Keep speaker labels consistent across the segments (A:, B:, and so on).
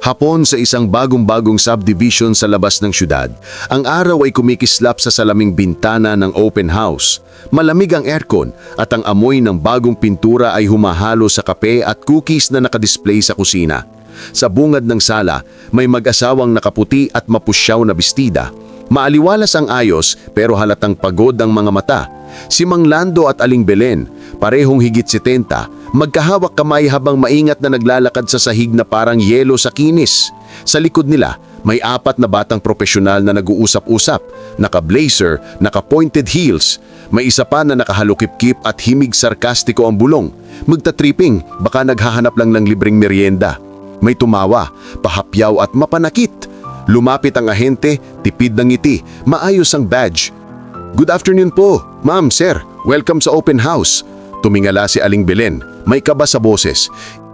A: Hapon sa isang bagong-bagong subdivision sa labas ng syudad, ang araw ay kumikislap sa salaming bintana ng open house. Malamig ang aircon at ang amoy ng bagong pintura ay humahalo sa kape at cookies na nakadisplay sa kusina. Sa bungad ng sala, may mag-asawang nakaputi at mapusyaw na bestida. Maaliwalas ang ayos pero halatang pagod ang mga mata. Si Mang Lando at Aling Belen, parehong higit 70, magkahawak kamay habang maingat na naglalakad sa sahig na parang yelo sa kinis. Sa likod nila, may apat na batang profesional na nag-uusap-usap, naka-blazer, naka-pointed heels. May isa pa na nakahalukip-kip at himig sarkastiko ang bulong. Magta-tripping, baka naghahanap lang ng libreng merienda. May tumawa, pahapyaw at mapanakit. Lumapit ang ahente, tipid ng ngiti, maayos ang badge. Good afternoon po, ma'am, sir. Welcome sa open house. Tumingala si Aling Belen, may kaba sa boses.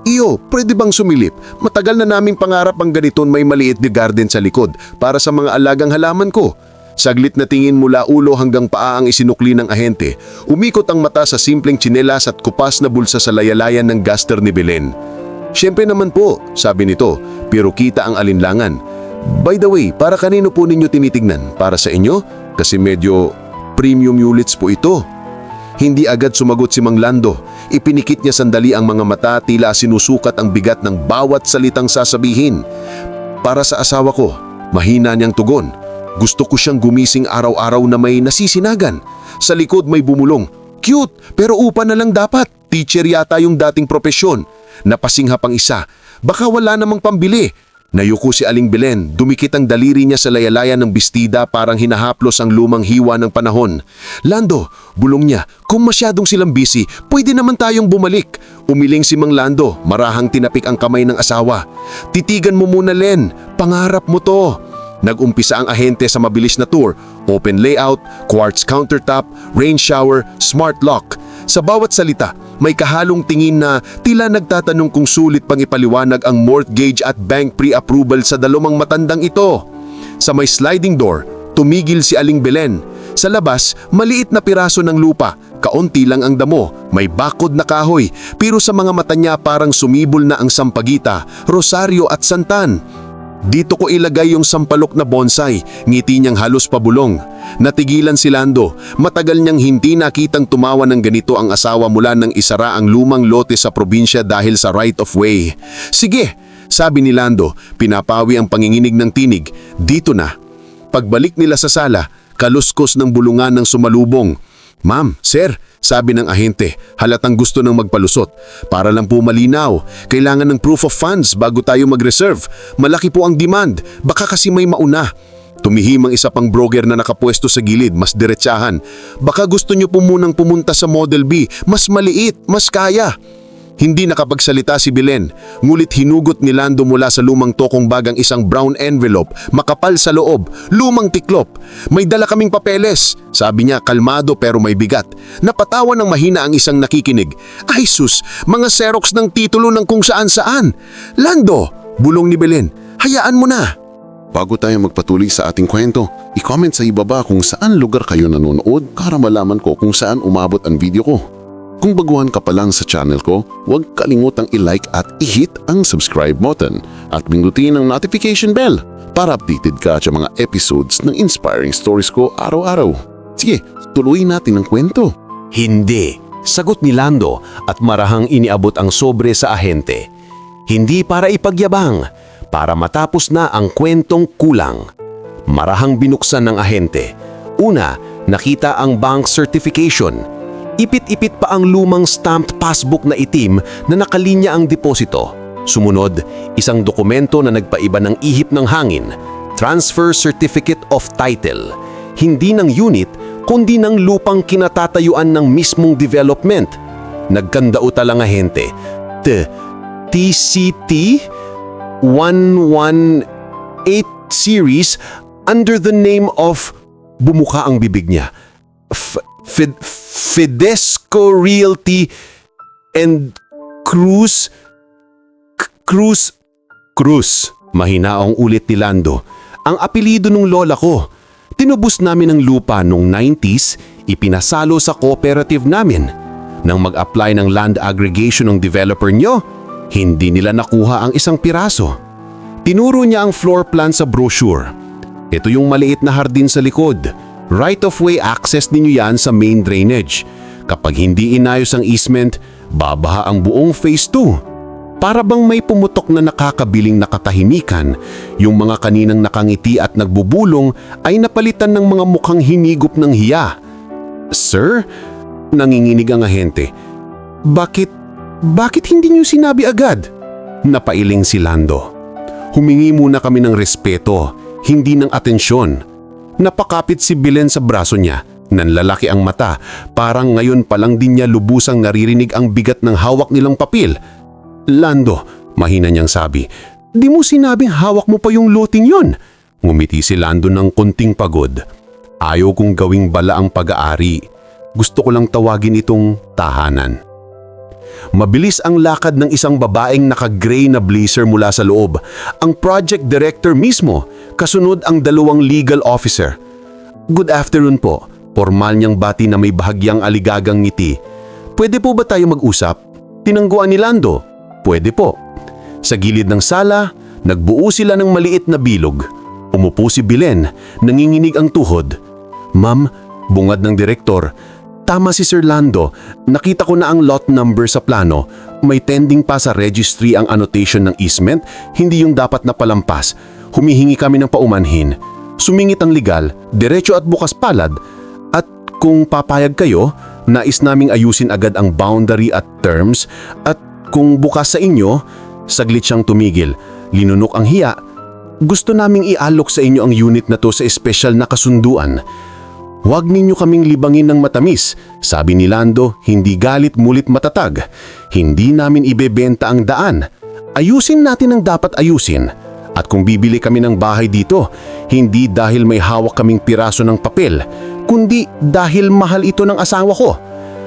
A: Iyo, pwede bang sumilip? Matagal na naming pangarap ang ganitong may maliit na garden sa likod para sa mga alagang halaman ko. Saglit na tingin mula ulo hanggang paa ang isinukli ng ahente. Umikot ang mata sa simpleng tsinelas at kupas na bulsa sa layalayan ng gaster ni Belen. Siyempre naman po, sabi nito, pero kita ang alinlangan. By the way, para kanino po ninyo tinitignan? Para sa inyo? Kasi medyo premium units po ito. Hindi agad sumagot si Mang Lando. Ipinikit niya sandali ang mga mata tila sinusukat ang bigat ng bawat salitang sasabihin. Para sa asawa ko, mahina niyang tugon. Gusto ko siyang gumising araw-araw na may nasisinagan. Sa likod may bumulong. Cute, pero upa na lang dapat. Teacher yata yung dating propesyon. Napasinghap ang isa. Baka wala namang pambili. Nayuko si Aling Belen, dumikit ang daliri niya sa layalayan ng bestida parang hinahaplos ang lumang hiwa ng panahon. Lando, bulong niya, kung masyadong silang busy, pwede naman tayong bumalik. Umiling si Mang Lando, marahang tinapik ang kamay ng asawa. Titigan mo muna Len, pangarap mo to. Nag-umpisa ang ahente sa mabilis na tour, open layout, quartz countertop, rain shower, smart lock. Sa bawat salita, may kahalong tingin na tila nagtatanong kung sulit pang ipaliwanag ang mortgage at bank pre-approval sa dalawang matandang ito. Sa may sliding door, tumigil si Aling Belen. Sa labas, maliit na piraso ng lupa, kaunti lang ang damo, may bakod na kahoy, pero sa mga mata niya parang sumibol na ang sampagita, rosaryo at santan. Dito ko ilagay yung sampalok na bonsai, ngiti niyang halos pabulong. Natigilan si Lando, matagal niyang hindi nakitang tumawa ng ganito ang asawa mula nang isara ang lumang lote sa probinsya dahil sa right of way. Sige, sabi ni Lando, pinapawi ang panginginig ng tinig, dito na. Pagbalik nila sa sala, kaluskos ng bulungan ng sumalubong. Ma'am, sir, sabi ng ahente, halatang gusto ng magpalusot. Para lang po malinaw, kailangan ng proof of funds bago tayo mag-reserve. Malaki po ang demand, baka kasi may mauna. Tumihim ang isa pang broker na nakapwesto sa gilid, mas diretsahan. Baka gusto nyo po munang pumunta sa Model B, mas maliit, mas kaya. Hindi nakapagsalita si Belen, ngulit hinugot ni Lando mula sa lumang tokong bagang isang brown envelope, makapal sa loob, lumang tiklop. May dala kaming papeles, sabi niya kalmado pero may bigat. Napatawa ng mahina ang isang nakikinig. Ay sus, mga xerox ng titulo ng kung saan saan. Lando, bulong ni Belen, hayaan mo na.
B: Bago tayo magpatuloy sa ating kwento, i-comment sa ibaba kung saan lugar kayo nanonood para malaman ko kung saan umabot ang video ko. Kung baguhan ka pa lang sa channel ko, huwag kalimutang i-like at i-hit ang subscribe button at pindutin ang notification bell para updated ka sa mga episodes ng inspiring stories ko araw-araw. Sige, tuloy natin ang kwento.
C: Hindi, sagot ni Lando at marahang iniabot ang sobre sa ahente. Hindi para ipagyabang, para matapos na ang kwentong kulang. Marahang binuksan ng ahente. Una, nakita ang bank certification. Ipit-ipit pa ang lumang stamped passbook na itim na nakalinya ang deposito. Sumunod, isang dokumento na nagpaiba ng ihip ng hangin, Transfer Certificate of Title. Hindi ng unit, kundi ng lupang kinatatayuan ng mismong development. Nagkandauta lang ahente. T TCT 118 series under the name of bumuka ang bibig niya. F- Fid- Fidesco Realty and Cruz Cruz Cruz. Mahinaong ulit ni Lando. Ang apelido ng lola ko. Tinubos namin ang lupa noong 90s, ipinasalo sa cooperative namin. Nang mag-apply ng land aggregation ng developer nyo, hindi nila nakuha ang isang piraso.
A: Tinuro niya ang floor plan sa brochure. Ito yung maliit na hardin sa likod. Right of way access ninyo yan sa main drainage. Kapag hindi inayos ang easement, babaha ang buong phase 2. Para bang may pumutok na nakakabiling nakatahimikan, yung mga kaninang nakangiti at nagbubulong ay napalitan ng mga mukhang hinigop ng hiya. Sir, nanginginig ang ahente. Bakit, bakit hindi niyo sinabi agad? Napailing si Lando. Humingi muna kami ng respeto, hindi ng atensyon. Napakapit si Belen sa braso niya. Nanlalaki ang mata, parang ngayon pa lang din niya lubusang naririnig ang bigat ng hawak nilang papel. Lando, mahina niyang sabi, di mo sinabing hawak mo pa yung loting yon. Ngumiti si Lando ng kunting pagod. Ayaw kong gawing bala ang pag-aari. Gusto ko lang tawagin itong tahanan. Mabilis ang lakad ng isang babaeng naka-gray na blazer mula sa loob. Ang project director mismo, kasunod ang dalawang legal officer. Good afternoon po. Formal niyang bati na may bahagyang aligagang ngiti. Pwede po ba tayo mag-usap? Tinangguan ni Lando. Pwede po. Sa gilid ng sala, nagbuo sila ng maliit na bilog. Umupo si Bilen, nanginginig ang tuhod. Ma'am, bungad ng direktor, Tama si Sir Lando, nakita ko na ang lot number sa plano. May tending pa sa registry ang annotation ng easement, hindi yung dapat na palampas. Humihingi kami ng paumanhin. Sumingit ang legal, diretso at bukas palad. At kung papayag kayo, nais naming ayusin agad ang boundary at terms. At kung bukas sa inyo, saglit siyang tumigil. Linunok ang hiya. Gusto naming ialok sa inyo ang unit na to sa espesyal na kasunduan. Huwag ninyo kaming libangin ng matamis, sabi ni Lando, hindi galit mulit matatag. Hindi namin ibebenta ang daan. Ayusin natin ang dapat ayusin. At kung bibili kami ng bahay dito, hindi dahil may hawak kaming piraso ng papel, kundi dahil mahal ito ng asawa ko.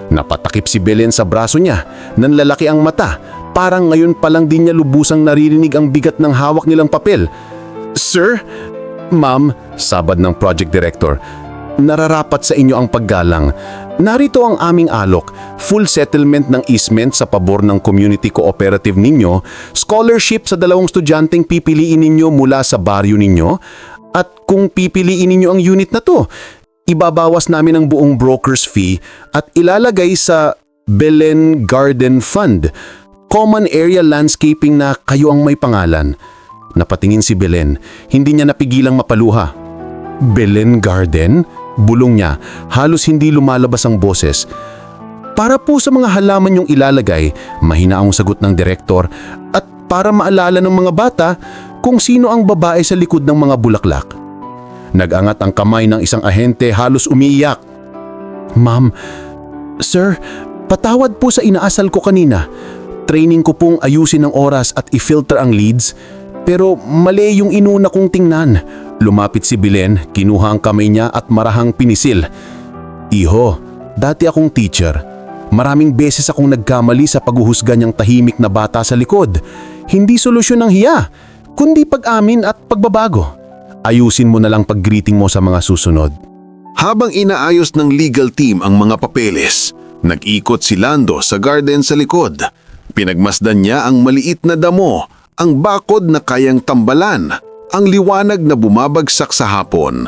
A: Napatakip si Belen sa braso niya, nanlalaki ang mata, parang ngayon pa lang din niya lubusang naririnig ang bigat ng hawak nilang papel. Sir? Ma'am, sabad ng project director, nararapat sa inyo ang paggalang. Narito ang aming alok, full settlement ng easement sa pabor ng community cooperative ninyo, scholarship sa dalawang estudyanteng pipiliin ninyo mula sa baryo ninyo, at kung pipiliin ninyo ang unit na to, ibabawas namin ang buong broker's fee at ilalagay sa Belen Garden Fund, common area landscaping na kayo ang may pangalan. Napatingin si Belen, hindi niya napigilang mapaluha. Belen Garden? Bulong niya, halos hindi lumalabas ang boses. Para po sa mga halaman yung ilalagay, mahina ang sagot ng direktor at para maalala ng mga bata kung sino ang babae sa likod ng mga bulaklak. Nagangat ang kamay ng isang ahente halos umiiyak. Ma'am, Sir, patawad po sa inaasal ko kanina. Training ko pong ayusin ang oras at i-filter ang leads. Pero mali yung inuna kong tingnan. Lumapit si Bilen, kinuha ang kamay niya at marahang pinisil. Iho, dati akong teacher. Maraming beses akong nagkamali sa paghuhusga niyang tahimik na bata sa likod. Hindi solusyon ng hiya, kundi pag-amin at pagbabago. Ayusin mo na lang pag-greeting mo sa mga susunod.
D: Habang inaayos ng legal team ang mga papeles, nag-ikot si Lando sa garden sa likod. Pinagmasdan niya ang maliit na damo, ang bakod na kayang tambalan, ang liwanag na bumabagsak sa hapon.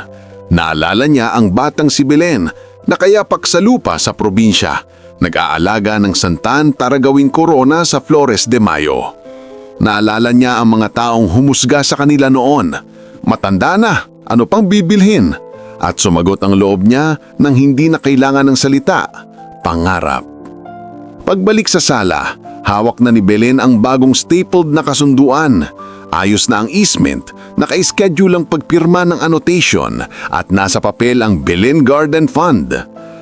D: Naalala niya ang batang si Belen na kayapak sa lupa sa probinsya, nag-aalaga ng santan para gawing korona sa Flores de Mayo. Naalala niya ang mga taong humusga sa kanila noon. Matanda na, ano pang bibilhin? At sumagot ang loob niya nang hindi na kailangan ng salita, pangarap. Pagbalik sa sala, hawak na ni Belen ang bagong stapled na kasunduan. Ayos na ang easement, naka-schedule ang pagpirma ng annotation at nasa papel ang Belen Garden Fund.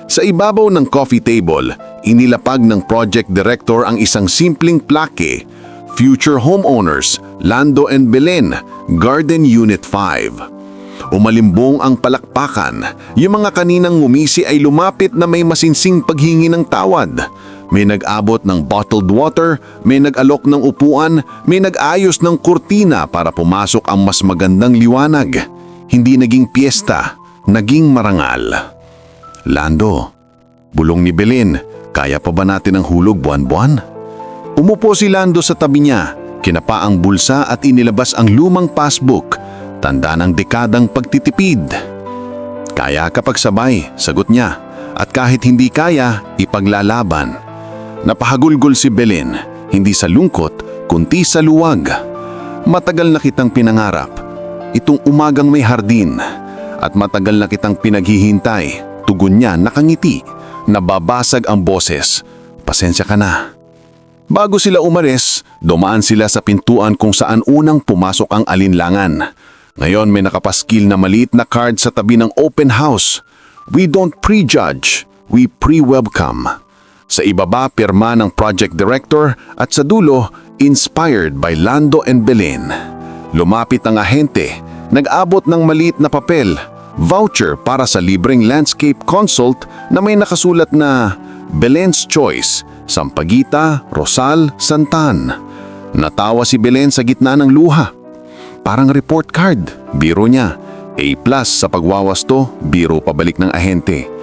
D: Sa ibabaw ng coffee table, inilapag ng project director ang isang simpleng plake, Future Homeowners, Lando and Belen, Garden Unit 5. Umalimbong ang palakpakan. Yung mga kaninang ngumisi ay lumapit na may masinsing paghingi ng tawad. May nag-abot ng bottled water, may nag-alok ng upuan, may nag-ayos ng kurtina para pumasok ang mas magandang liwanag. Hindi naging piyesta, naging marangal. Lando, bulong ni Belen, kaya pa ba natin ang hulog buwan-buwan? Umupo si Lando sa tabi niya,
A: Kinapa ang bulsa at inilabas ang lumang passbook, tanda ng dekadang pagtitipid. Kaya kapag sabay, sagot niya. At kahit hindi kaya, ipaglalaban. Napahagulgol si Belen, hindi sa lungkot, kundi sa luwag. Matagal na kitang pinangarap. Itong umagang may hardin. At matagal na kitang pinaghihintay. Tugon niya nakangiti. Nababasag ang boses. Pasensya ka na. Bago sila umalis, dumaan sila sa pintuan kung saan unang pumasok ang alinlangan. Ngayon may nakapaskil na maliit na card sa tabi ng open house. We don't prejudge, we pre-welcome. Sa ibaba, pirma ng project director at sa dulo, inspired by Lando and Belen. Lumapit ang ahente, nag-abot ng maliit na papel, voucher para sa libreng landscape consult na may nakasulat na Belen's Choice, Sampaguita, Rosal, Santan. Natawa si Belen sa gitna ng luha. Parang report card, biro niya. A plus sa pagwawasto, biro pabalik ng ahente.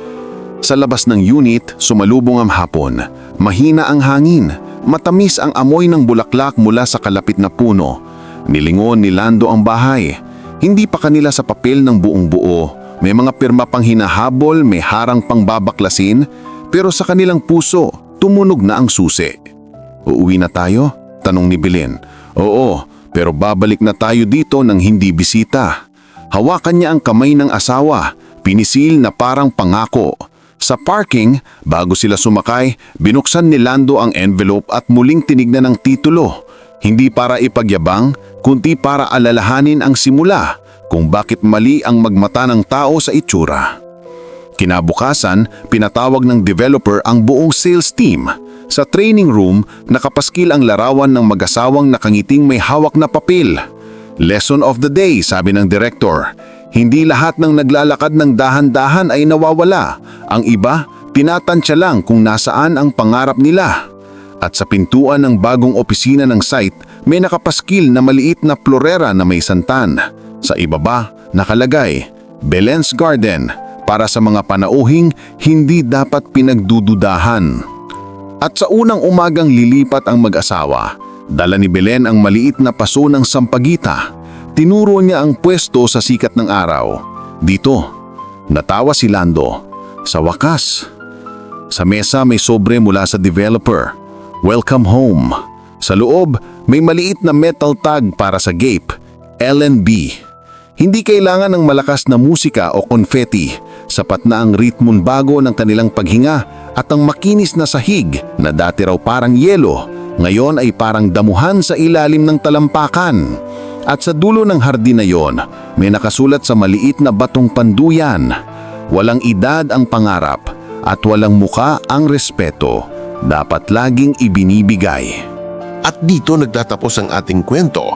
A: Sa labas ng unit, sumalubong ang hapon. Mahina ang hangin. Matamis ang amoy ng bulaklak mula sa kalapit na puno. Nilingon ni Lando ang bahay. Hindi pa kanila sa papel ng buong buo. May mga pirma pang hinahabol, may harang pang babaklasin, pero sa kanilang puso, tumunog na ang susi. Uuwi na tayo? Tanong ni Belen. Oo, pero babalik na tayo dito ng hindi bisita. Hawakan niya ang kamay ng asawa, pinisil na parang pangako. Sa parking, bago sila sumakay, binuksan ni Lando ang envelope at muling tinignan ang titulo. Hindi para ipagyabang, kundi para alalahanin ang simula kung bakit mali ang magmata ng tao sa itsura. Kinabukasan, pinatawag ng developer ang buong sales team. Sa training room, nakapaskil ang larawan ng mag-asawang nakangiting may hawak na papel. Lesson of the day, sabi ng director. Hindi lahat ng naglalakad ng dahan-dahan ay nawawala. Ang iba, tinatansya lang kung nasaan ang pangarap nila. At sa pintuan ng bagong opisina ng site, may nakapaskil na maliit na florera na may santan. Sa ibaba, nakalagay, Belen's Garden, para sa mga panauhing hindi dapat pinagdududahan. At sa unang umagang lilipat ang mag-asawa, dala ni Belen ang maliit na paso ng sampagita. Tinuro niya ang pwesto sa sikat ng araw. Dito, natawa si Lando. Sa wakas, sa mesa may sobre mula sa developer. Welcome home. Sa loob, may maliit na metal tag para sa gape. LNB. Hindi kailangan ng malakas na musika o confetti. Sapat na ang ritmon bago ng kanilang paghinga at ang makinis na sahig na dati raw parang yelo, ngayon ay parang damuhan sa ilalim ng talampakan. At sa dulo ng hardin na yon, may nakasulat sa maliit na batong panduyan. Walang edad ang pangarap at walang muka ang respeto. Dapat laging ibinibigay.
B: At dito nagtatapos ang ating kwento.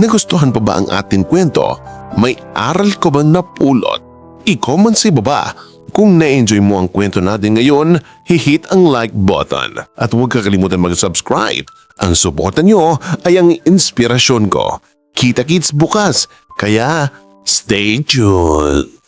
B: Nagustuhan pa ba ang ating kwento? May aral ko ba napulot? I-comment sa baba. Kung na-enjoy mo ang kwento natin ngayon, hihit ang like button. At huwag kakalimutan mag-subscribe. Ang suporta nyo ay ang inspirasyon ko. Kita-kits bukas, kaya stay tuned.